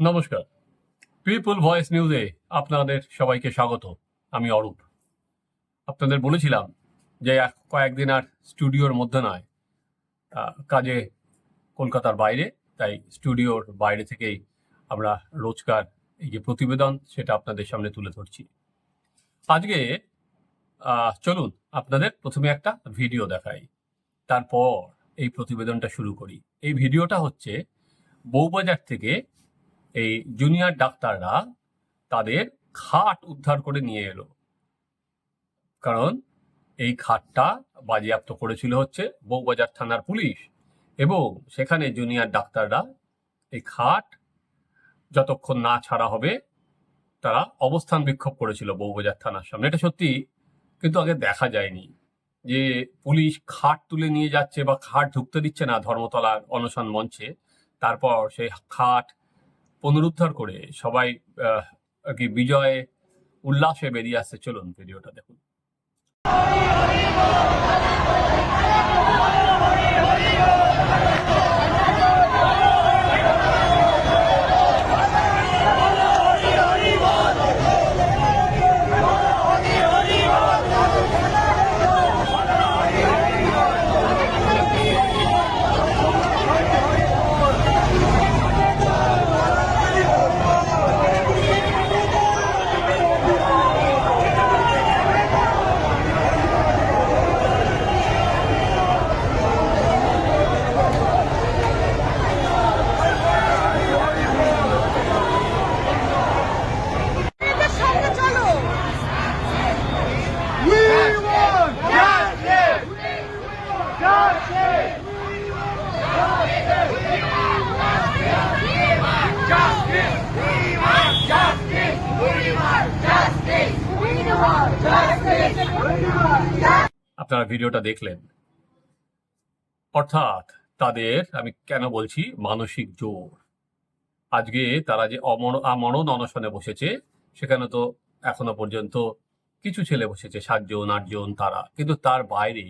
নমস্কার। People voice নিউজে আপনাদের সবাইকে স্বাগত। আমি অরূপ। আপনাদের বলেছিলাম যে কয়েকদিন আর স্টুডিওর মধ্যে নয় কাজে কলকাতার বাইরে, তাই স্টুডিওর বাইরে থেকেই আমরা রোজকার এই যে প্রতিবেদন, সেটা আপনাদের সামনে তুলে ধরছি। আজকে চলুন আপনাদের প্রথমে একটা ভিডিও দেখাই। তারপর এই প্রতিবেদনটা শুরু করি। এই ভিডিওটা হচ্ছে বউবাজার থেকে এই জুনিয়র ডাক্তাররা তাদের খাট উদ্ধার করে নিয়ে এলো। কারণ এই খাটটা বাজেয়াপ্ত করেছিল হচ্ছে বউবাজার থানার পুলিশ এবং সেখানে জুনিয়র ডাক্তাররা এই খাট যতক্ষণ না ছাড়া হবে তারা অবস্থান বিক্ষোভ করেছিল বউবাজার থানার সামনে। এটা সত্যি কিন্তু আগে দেখা যায়নি যে পুলিশ খাট তুলে নিয়ে যাচ্ছে বা খাট ঢুকতে দিচ্ছে না ধর্মতলার অনশন মঞ্চে। তারপর সেই খাট পুনরুদ্ধার করে সবাই কি বিজয়ে উল্লাসে বেরিয়ে আসছে। চলুন ভিডিওটা দেখুন। এদের ভিডিওটা দেখলেন। অর্থাৎ তাদের, আমি কেন বলছি, মানসিক জোর। আজকে তারা যে অমর আমরণ অনশনে বসেছে, সেখানে তো এখনও পর্যন্ত কিছু ছেলে বসেছে, সাতজন, আটজন তারা। কিন্তু তার বাইরে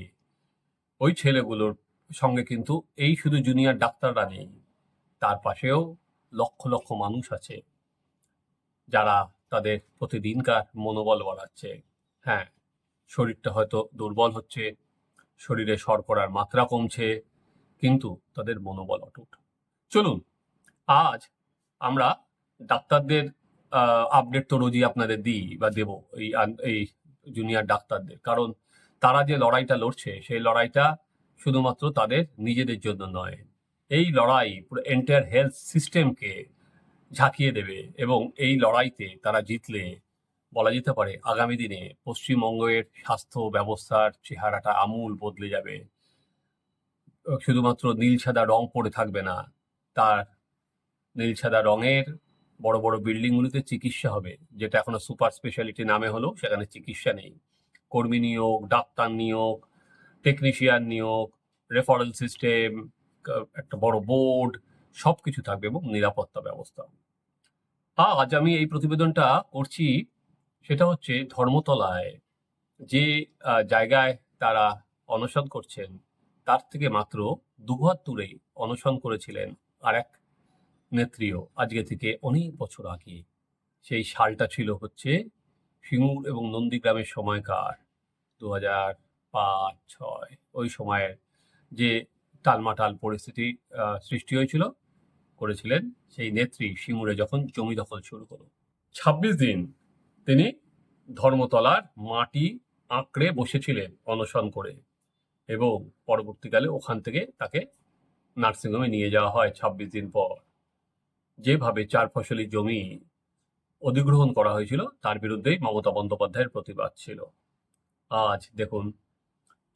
ওই ছেলেগুলোর সঙ্গে কিন্তু এই শুধু জুনিয়র ডাক্তাররা নেই, তার পাশেও লক্ষ লক্ষ মানুষ আছে, যারা তাদের প্রতিদিনকার মনোবল বাড়াচ্ছে। হ্যাঁ শরীরটা হয়তো দুর্বল হচ্ছে, শরীরে শর্করার মাত্রা কমছে, কিন্তু তাদের মনোবল অটুট। চলুন, আজ আমরা ডাক্তারদের আপডেট তো রোজই আপনাদের দিই বা দেব এই এই জুনিয়র ডাক্তারদের। কারণ তারা যে লড়াইটা লড়ছে, সেই লড়াইটা শুধুমাত্র তাদের নিজেদের জন্য নয়, এই লড়াই পুরো এন্টায়ার হেলথ সিস্টেমকে ঝাঁকিয়ে দেবে এবং এই লড়াইতে তারা জিতলে বলা যেতে পারে, আগামী দিনে পশ্চিমবঙ্গের স্বাস্থ্য ব্যবস্থার চেহারাটা আমূল বদলে যাবে। শুধুমাত্র নীল সাদা রং পড়ে থাকবে না, তার নীল সাদা রঙের বড় বড় বিল্ডিংগুলিতে চিকিৎসা হবে, যেটা এখনও সুপার স্পেশালিটি নামে হলো সেখানে চিকিৎসা নেই। কর্মী নিয়োগ, ডাক্তার নিয়োগ, টেকনিশিয়ান নিয়োগ, রেফারেল সিস্টেম, একটা বড় বোর্ড সব কিছু থাকবে এবং নিরাপত্তা ব্যবস্থা। আজ আমি এই প্রতিবেদনটা করছি সেটা হচ্ছে ধর্মতলায় যে জায়গায় তারা অনশন করছেন, তার থেকে মাত্র দুহাত দূরেই অনশন করেছিলেন আর এক নেত্রীও আজকে থেকে অনেক বছর আগে। সেই সালটা ছিল হচ্ছে সিঙ্গুর এবং নন্দীগ্রামের সময়কার দু হাজার পাঁচ, ছয়। ওই সময়ের যে টালমাটাল পরিস্থিতি সৃষ্টি হয়েছিল, করেছিলেন সেই নেত্রী সিঙ্গুরে যখন জমি দখল শুরু হলো। ছাব্বিশ দিন তিনি ধর্মতলার মাটি আঁকড়ে বসেছিলেন অনশন করে এবং পরবর্তীকালে ওখান থেকে তাকে নার্সিংহোমে নিয়ে যাওয়া হয় ছাব্বিশ দিন পর। যেভাবে চার ফসলি জমি অধিগ্রহণ করা হয়েছিল, তার বিরুদ্ধেই মমতা বন্দ্যোপাধ্যায়ের প্রতিবাদ ছিল। আজ দেখুন,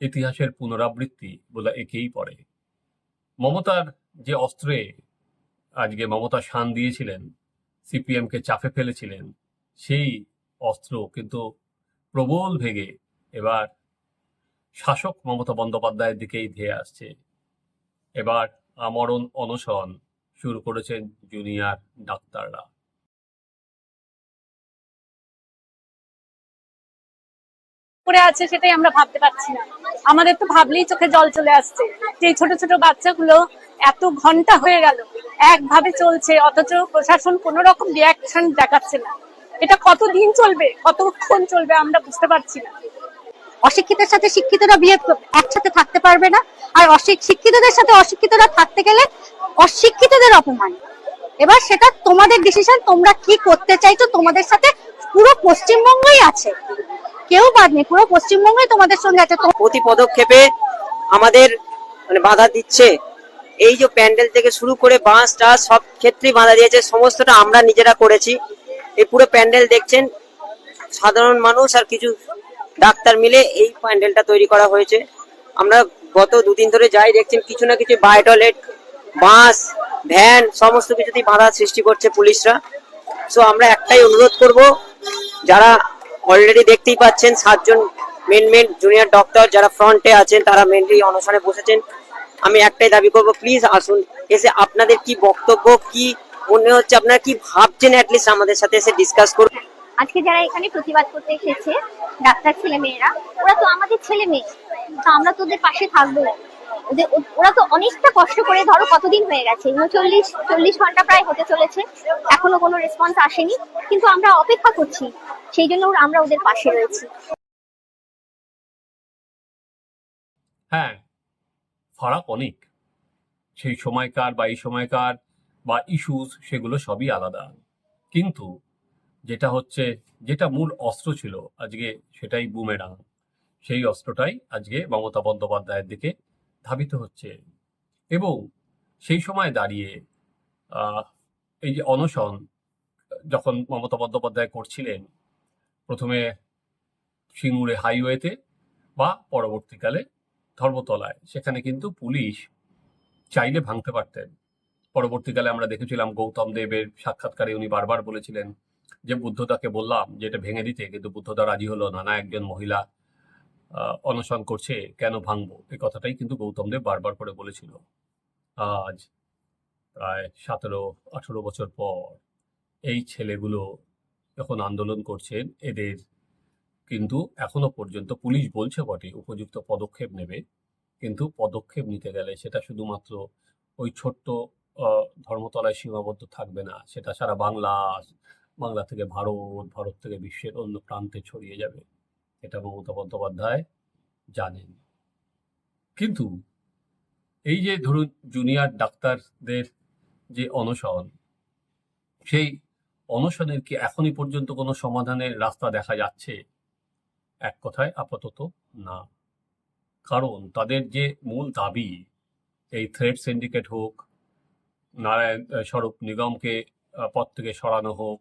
ইতিহাসের পুনরাবৃত্তি বলে একেই পড়ে। মমতার যে অস্ত্রে আজকে মমতা শান দিয়েছিলেন, সিপিএমকে চাপে ফেলেছিলেন, সেই অস্ত্র, কিন্তু প্রবল ভেগে এবার শাসক মমতা বন্দ্যোপাধ্যায়ের দিকেই ধেয়ে আসছে। এবার আমরণ অনশন শুরু করেছেন জুনিয়র ডাক্তাররা। করে আছে সেটাই আমরা ভাবতে পারছি না। আমাদের তো ভাবলেই চোখে জল চলে আসছে। যে ছোট ছোট বাচ্চাগুলো এত ঘণ্টা হয়ে গেল, একভাবে চলছে, অথচ প্রশাসন কোন রকম রিয়াকশন দেখাচ্ছে না। এটা কতদিন চলবে? কতক্ষণ চলবে আমরা বুঝতে পারছি না। অশিক্ষিতের সাথে শিক্ষিতরা বিয়ে একসাথে থাকতে পারবে না আর শিক্ষিতদের সাথে অশিক্ষিতরা থাকতে গেলে অশিক্ষিতদের অপমান। এবার সেটা তোমাদের ডিসিশন তোমরা কি করতে চাইছো তোমাদের সাথে পুরো পশ্চিমবঙ্গই আছে। কেউ বাদ নেই পুরো পশ্চিমবঙ্গই তোমাদের সঙ্গে আছে। তো- প্রতি পদক্ষেপে আমাদের মানে বাধা দিচ্ছে। এই যে প্যান্ডেল থেকে শুরু করে বাঁশ টাস সব ক্ষেত্রেই বাধা দিয়েছে। সমস্তটা আমরা নিজেরা করেছি। এই পুরো প্যান্ডেল দেখছেন। সাধারণ মানুষ আর কিছু ডাক্তার মিলে এই প্যান্ডেলটা তৈরি করা হয়েছে। আমরা গত দুদিন ধরে যাই, দেখছেন কিছু না কিছু বাই টয়লেট, বাস, ভ্যান, সমস্ত কিছুতেই বাধা সৃষ্টি করছে পুলিশরা। সো আমরা একটাই অনুরোধ করব, যারা অলরেডি দেখতেই পাচ্ছেন, সাতজন মেন মেন জুনিয়র ডক্টর যারা ফ্রন্টে আছেন, তারা মেনলি অনশনে বসেছেন। আমি একটাই দাবি করব প্লিজ আসুন, এসে আপনাদের কি বক্তব্য, কি মনে হচ্ছে আপনারা কি ভাবছেন? অ্যাটলিস্ট আমাদের সাথে এসে ডিসকাস করুন। আজকে যারা এখানে প্রতিবাদ করতে এসেছে ডাক্তার ছেলে মেয়েরা ওরা তো আমাদের ছেলে মেয়ে তো আমরা তো ওদের পাশে থাকব। ওরা তো অনেকটা কষ্ট করে ধরো কতদিন হয়ে গেছে উনচল্লিশ চল্লিশ ঘণ্টা প্রায় হতে চলেছে এখনও কোনো রেসপন্স আসেনি কিন্তু আমরা অপেক্ষা করছি সেই জন্য ওরা- আমরা ওদের পাশে রয়েছি। হ্যাঁ ফারাক অনেক সেই সময়কার বা এই সময়কার বা ইস্যুস সেগুলো সবই আলাদা। কিন্তু যেটা হচ্ছে, যেটা মূল অস্ত্র ছিল আজকে সেটাই বুমেরাং সেই অস্ত্রটাই আজকে মমতা বন্দ্যোপাধ্যায়ের দিকে ধাবিত হচ্ছে। এবং সেই সময় দাঁড়িয়ে এই যে অনশন, যখন মমতা বন্দ্যোপাধ্যায় করছিলেন, প্রথমে সিঙ্গুরে হাইওয়েতে বা পরবর্তীকালে ধর্মতলায়, সেখানে কিন্তু পুলিশ চাইলে ভাঙতে পারতেন। পরবর্তীকালে আমরা দেখেছিলাম গৌতম দেবের সাক্ষাৎকারে উনি বারবার বলেছিলেন যে বুদ্ধদাকে বললাম যে এটা ভেঙে দিতে, কিন্তু বুদ্ধদা রাজি হলো না। না, একজন মহিলা অনশন করছে, কেন ভাঙবো? এই কথাটাই কিন্তু গৌতম দেব বারবার করে বলেছিল। আজ প্রায় সতেরো, আঠেরো বছর পর এই ছেলেগুলো যখন আন্দোলন করছেন। এদের কিন্তু এখনও পর্যন্ত পুলিশ বলছে বটে, উপযুক্ত পদক্ষেপ নেবে। কিন্তু পদক্ষেপ নিতে গেলে সেটা শুধুমাত্র ওই ছোট্ট ধর্মতলায় সীমাবদ্ধ থাকবে না। সেটা সারা বাংলা বাংলা থেকে ভারত ভারত থেকে বিশ্বের অন্য প্রান্তে ছড়িয়ে যাবে। এটা মমতা বন্দ্যোপাধ্যায় জানেন। কিন্তু এই যে ধরুন জুনিয়র ডাক্তারদের যে অনশন, সেই অনশনের কি এখনই পর্যন্ত কোনো সমাধানের রাস্তা দেখা যাচ্ছে? এক কথায় আপাতত না। কারণ তাদের যে মূল দাবি, এই থ্রেড সিন্ডিকেট হোক নারায়ণ স্বরূপ নিগমকে পদ থেকে সরানো হোক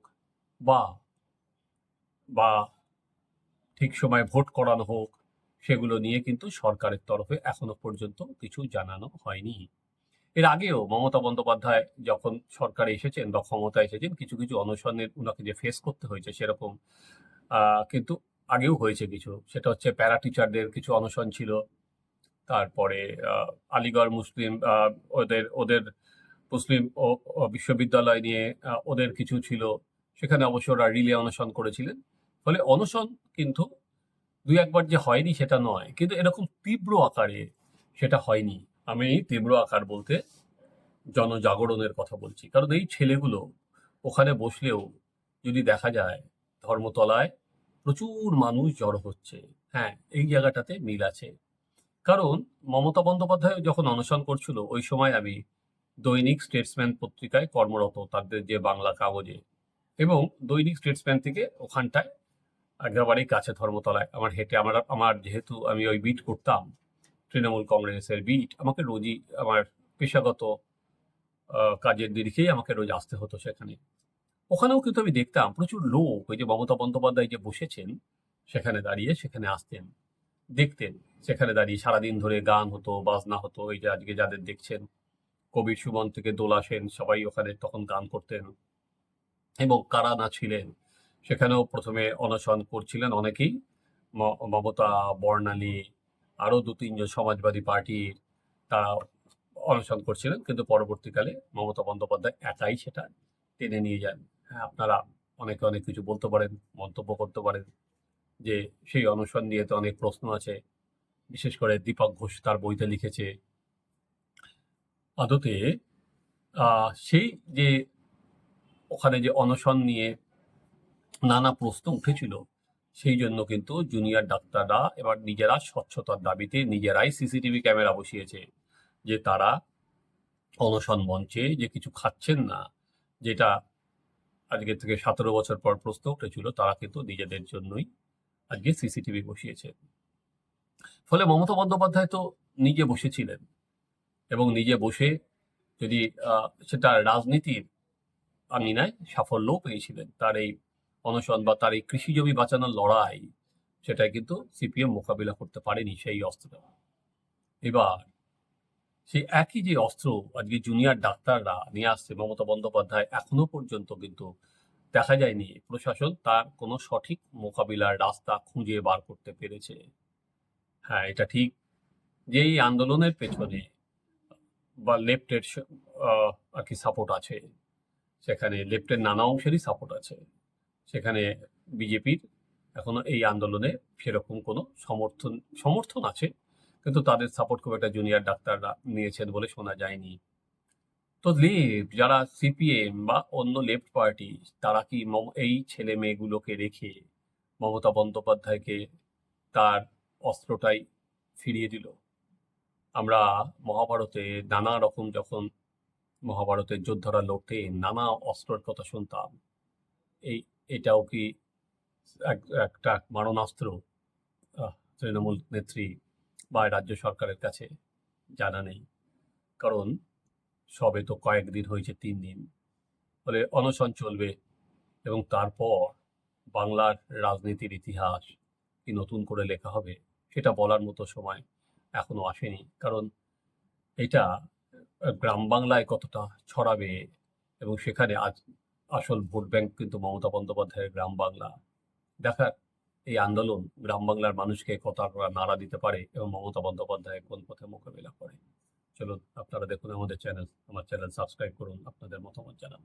বা বা ঠিক সময় ভোট করানো হোক, সেগুলো নিয়ে কিন্তু সরকারের তরফে এখনও পর্যন্ত কিছু জানানো হয়নি। এর আগেও মমতা বন্দ্যোপাধ্যায় যখন সরকারে এসেছেন বা ক্ষমতায় এসেছেন, কিছু কিছু অনশনের ওনাকে যে ফেস করতে হয়েছে সেরকম কিন্তু আগেও হয়েছে কিছু। সেটা হচ্ছে প্যারা টিচারদের কিছু অনশন ছিল। তারপরে আলিগড় মুসলিম ওদের ওদের মুসলিম বিশ্ববিদ্যালয় নিয়ে ওদের কিছু ছিল। সেখানে অবশ্য ওরা রিলে অনশন করেছিলেন। ফলে অনশন কিন্তু দুই একবার যে হয়নি সেটা নয়। কিন্তু এরকম তীব্র আকারে সেটা হয়নি। আমি তীব্র আকার বলতে জনজাগরণের কথা বলছি। কারণ এই ছেলেগুলো ওখানে বসলেও যদি দেখা যায় ধর্মতলায় প্রচুর মানুষ জড়ো হচ্ছে। হ্যাঁ এই জায়গাটাতে মিল আছে। কারণ মমতা বন্দ্যোপাধ্যায় যখন অনশন করছিল, ওই সময় আমি দৈনিক স্টেটসম্যান পত্রিকায় কর্মরত তাদের যে বাংলা কাগজে। এবং দৈনিক স্টেটসম্যান থেকে ওখানটায় একেবারেই কাছে ধর্মতলায় আমার হেঁটে আমার আমার যেহেতু আমি ওই বিট করতাম, তৃণমূল কংগ্রেসের বিট আমাকে রোজই আমার পেশাগত কাজের দিকেই আমাকে রোজ আসতে হতো সেখানে। ওখানেও কিন্তু আমি দেখতাম প্রচুর লোক, ওই যে মমতা বন্দ্যোপাধ্যায় যে বসেছেন, সেখানে দাঁড়িয়ে সেখানে আসতেন, দেখতেন, সেখানে দাঁড়িয়ে সারাদিন ধরে গান হতো, বাজনা হতো এই যে আজকে যাদের দেখছেন। কবির সুমন থেকে দোলা সেন সবাই ওখানে তখন গান করতেন এবং কারা না ছিলেন। সেখানেও প্রথমে অনশন করছিলেন অনেকেই। মমতা, বর্ণালী আরও দু তিনজন সমাজবাদী পার্টির তারা অনশন করছিলেন কিন্তু পরবর্তীকালে মমতা বন্দ্যোপাধ্যায় একাই সেটা টেনে নিয়ে যান। হ্যাঁ আপনারা অনেকে অনেক কিছু বলতে পারেন, মন্তব্য করতে পারেন যে সেই অনশন নিয়ে তো অনেক প্রশ্ন আছে। বিশেষ করে দীপক ঘোষ তার বইতে লিখেছে আদতে সেই যে ওখানে যে অনশন নিয়ে নানা প্রশ্ন উঠেছিল, সেই জন্য কিন্তু জুনিয়র ডাক্তাররা এবার নিজেরা স্বচ্ছতার দাবিতে নিজেরাই সিসিটিভি ক্যামেরা বসিয়েছে যে তারা অনশন মঞ্চে যে কিছু খাচ্ছেন না, যেটা আজকে থেকে সতেরো বছর পর প্রশ্ন উঠেছিল, তারা কিন্তু নিজেদের জন্যই আজকে সিসিটিভি বসিয়েছে। ফলে মমতা বন্দ্যোপাধ্যায় তো নিজে বসেছিলেন। এবং নিজে বসে যদি সেটা রাজনীতির আঙিনায় সাফল্যও পেয়েছিলেন। তার এই অনশন বা তার এই কৃষি জমি বাঁচানোর লড়াই সেটা কিন্তু সিপিএম মোকাবিলা করতে পারেনি সেই অস্ত্র। এবার সেই একই যে অস্ত্র আজকে জুনিয়র ডাক্তাররা নিয়ে আসছে, মমতা বন্দ্যোপাধ্যায় এখনও পর্যন্ত কিন্তু দেখা যায়নি, প্রশাসন তার কোনো সঠিক মোকাবিলার রাস্তা খুঁজে বার করতে পেরেছে। হ্যাঁ এটা ঠিক যে এই আন্দোলনের পেছনে বা লেফটের আর কি সাপোর্ট আছে। সেখানে লেফটের নানা অংশেরই সাপোর্ট আছে। সেখানে বিজেপির এখনও এই আন্দোলনে সেরকম কোনো সমর্থন সমর্থন আছে, কিন্তু তাদের সাপোর্ট খুব একটা জুনিয়র ডাক্তাররা নিয়েছেন বলে শোনা যায়নি। তো লেফট, যারা সিপিএম বা অন্য লেফট পার্টি, তারা কি এই ছেলে মেয়েগুলোকে রেখে মমতা বন্দ্যোপাধ্যায়কে তার অস্ত্রটাই ফিরিয়ে দিল? আমরা মহাভারতে নানা রকম যখন মহাভারতের যোদ্ধারা লড়তেন নানা অস্ত্রের কথা শুনতাম। এই, এটাও কি এক- একটা মারণাস্ত্র তৃণমূল নেত্রী বা রাজ্য সরকারের কাছে? জানা নেই। কারণ সবে তো কয়েকদিন হয়েছে, তিন দিন। ফলে অনশন চলবে এবং তারপর বাংলার রাজনীতির ইতিহাস কি নতুন করে লেখা হবে, সেটা বলার মতো সময় এখনও আসেনি। কারণ এটা গ্রাম বাংলায় কতটা ছড়াবে এবং সেখানে আজ আসল ভোট ব্যাংক কিন্তু মমতা বন্দ্যোপাধ্যায়ের গ্রাম বাংলা। দেখার, এই আন্দোলন গ্রাম বাংলার মানুষকে কতটা নাড়া দিতে পারে এবং মমতা বন্দ্যোপাধ্যায় কোন পথে মোকাবিলা করে। চলুন, আপনারা দেখুন আমাদের চ্যানেল। আমার চ্যানেল সাবস্ক্রাইব করুন, আপনাদের মতামত জানান।